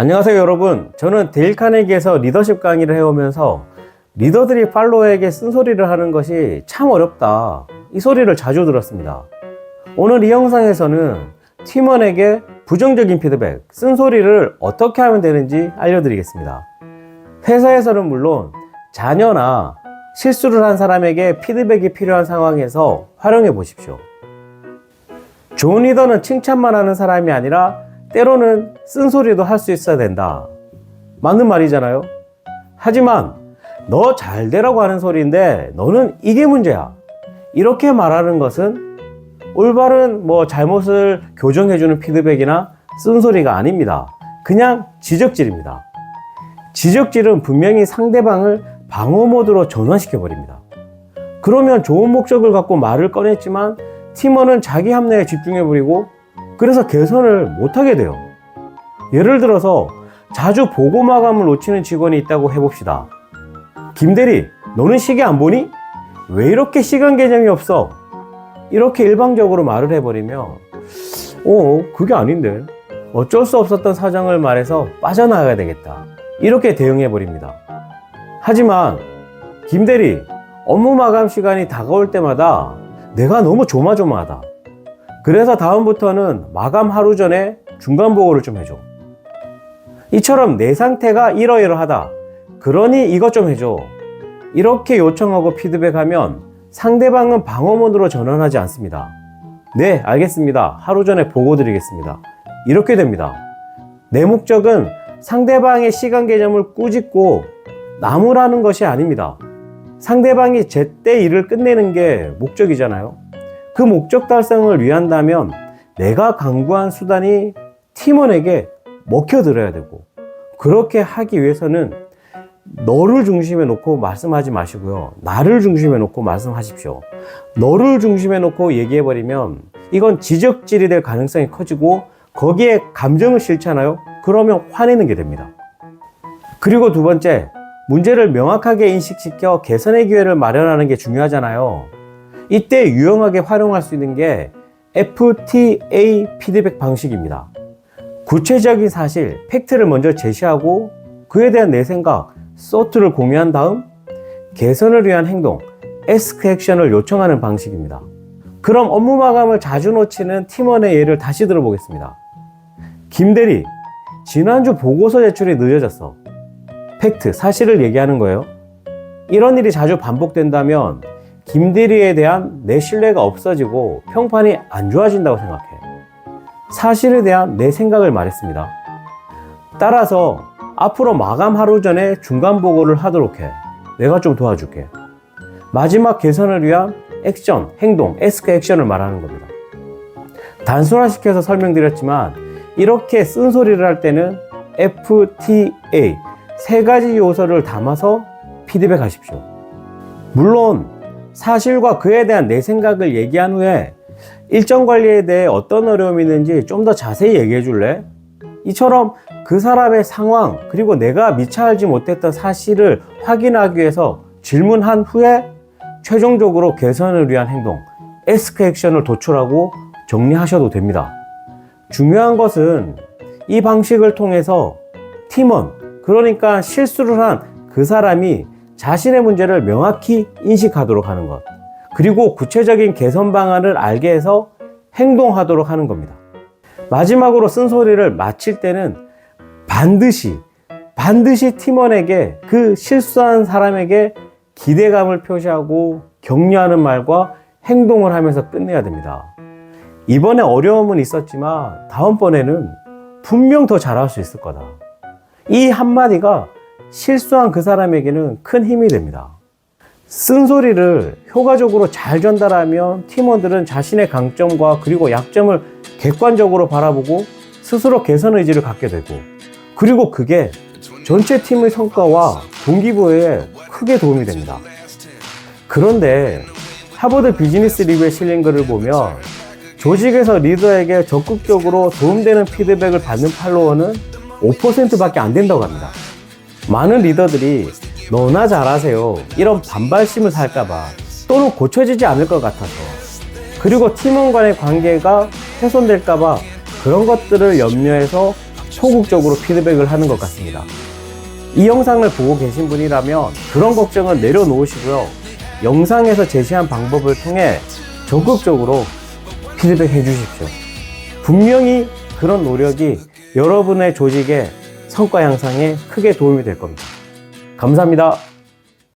안녕하세요 여러분. 저는 데일 카네기에서 리더십 강의를 해오면서 리더들이 팔로워에게 쓴소리를 하는 것이 참 어렵다. 이 소리를 자주 들었습니다. 오늘 이 영상에서는 팀원에게 부정적인 피드백, 쓴소리를 어떻게 하면 되는지 알려드리겠습니다. 회사에서는 물론 자녀나 실수를 한 사람에게 피드백이 필요한 상황에서 활용해 보십시오. 좋은 리더는 칭찬만 하는 사람이 아니라 때로는 쓴소리도 할 수 있어야 된다. 맞는 말이잖아요. 하지만 너 잘 되라고 하는 소리인데 너는 이게 문제야. 이렇게 말하는 것은 올바른 뭐 잘못을 교정해주는 피드백이나 쓴소리가 아닙니다. 그냥 지적질입니다. 지적질은 분명히 상대방을 방어 모드로 전환시켜 버립니다. 그러면 좋은 목적을 갖고 말을 꺼냈지만 팀원은 자기 합리에 집중해 버리고 그래서 개선을 못하게 돼요. 예를 들어서 자주 보고 마감을 놓치는 직원이 있다고 해봅시다. 김대리, 너는 시계 안 보니? 왜 이렇게 시간 개념이 없어? 이렇게 일방적으로 말을 해버리면, 어, 그게 아닌데. 어쩔 수 없었던 사정을 말해서 빠져나가야 되겠다. 이렇게 대응해버립니다. 하지만, 김대리, 업무 마감 시간이 다가올 때마다 내가 너무 조마조마하다. 그래서 다음부터는 마감 하루 전에 중간 보고를 좀 해줘. 이처럼 내 상태가 이러이러하다. 그러니 이것 좀 해줘. 이렇게 요청하고 피드백하면 상대방은 방어문으로 전환하지 않습니다. 네, 알겠습니다. 하루 전에 보고 드리겠습니다. 이렇게 됩니다. 내 목적은 상대방의 시간 개념을 꾸짖고 나무라는 것이 아닙니다. 상대방이 제때 일을 끝내는 게 목적이잖아요. 그 목적 달성을 위한다면 내가 강구한 수단이 팀원에게 먹혀들어야 되고 그렇게 하기 위해서는 너를 중심에 놓고 말씀하지 마시고요. 나를 중심에 놓고 말씀하십시오. 너를 중심에 놓고 얘기해 버리면 이건 지적질이 될 가능성이 커지고 거기에 감정을 싫잖아요. 그러면 화내는 게 됩니다. 그리고 두 번째, 문제를 명확하게 인식시켜 개선의 기회를 마련하는 게 중요하잖아요. 이때 유용하게 활용할 수 있는 게 FTA 피드백 방식입니다. 구체적인 사실, 팩트를 먼저 제시하고 그에 대한 내 생각, 소트를 공유한 다음 개선을 위한 행동, 에스크 액션을 요청하는 방식입니다. 그럼 업무 마감을 자주 놓치는 팀원의 예를 다시 들어보겠습니다. 김 대리, 지난주 보고서 제출이 늦어졌어. 팩트, 사실을 얘기하는 거예요. 이런 일이 자주 반복된다면 김대리에 대한 내 신뢰가 없어지고 평판이 안 좋아진다고 생각해. 사실에 대한 내 생각을 말했습니다. 따라서 앞으로 마감 하루 전에 중간 보고를 하도록 해. 내가 좀 도와줄게. 마지막 개선을 위한 액션, 행동, 에스크 액션을 말하는 겁니다. 단순화시켜서 설명드렸지만 이렇게 쓴소리를 할 때는 FTA 세 가지 요소를 담아서 피드백 하십시오. 물론 사실과 그에 대한 내 생각을 얘기한 후에 일정 관리에 대해 어떤 어려움이 있는지 좀 더 자세히 얘기해 줄래? 이처럼 그 사람의 상황 그리고 내가 미처 알지 못했던 사실을 확인하기 위해서 질문한 후에 최종적으로 개선을 위한 행동, 에스크 액션을 도출하고 정리하셔도 됩니다. 중요한 것은 이 방식을 통해서 팀원, 그러니까 실수를 한 그 사람이 자신의 문제를 명확히 인식하도록 하는 것. 그리고 구체적인 개선 방안을 알게 해서 행동하도록 하는 겁니다. 마지막으로 쓴소리를 마칠 때는 반드시, 반드시 팀원에게 그 실수한 사람에게 기대감을 표시하고 격려하는 말과 행동을 하면서 끝내야 됩니다. 이번에 어려움은 있었지만 다음번에는 분명 더 잘할 수 있을 거다. 이 한마디가 실수한 그 사람에게는 큰 힘이 됩니다. 쓴소리를 효과적으로 잘 전달하면 팀원들은 자신의 강점과 그리고 약점을 객관적으로 바라보고 스스로 개선 의지를 갖게 되고 그리고 그게 전체 팀의 성과와 동기부여에 크게 도움이 됩니다. 그런데 하버드 비즈니스 리뷰에 실린 글을 보면 조직에서 리더에게 적극적으로 도움되는 피드백을 받는 팔로워는 5%밖에 안 된다고 합니다. 많은 리더들이 너나 잘하세요. 이런 반발심을 살까봐 또는 고쳐지지 않을 것 같아서 그리고 팀원 간의 관계가 훼손될까봐 그런 것들을 염려해서 소극적으로 피드백을 하는 것 같습니다. 이 영상을 보고 계신 분이라면 그런 걱정을 내려놓으시고요. 영상에서 제시한 방법을 통해 적극적으로 피드백 해 주십시오. 분명히 그런 노력이 여러분의 조직의 성과 향상에 크게 도움이 될 겁니다. 감사합니다.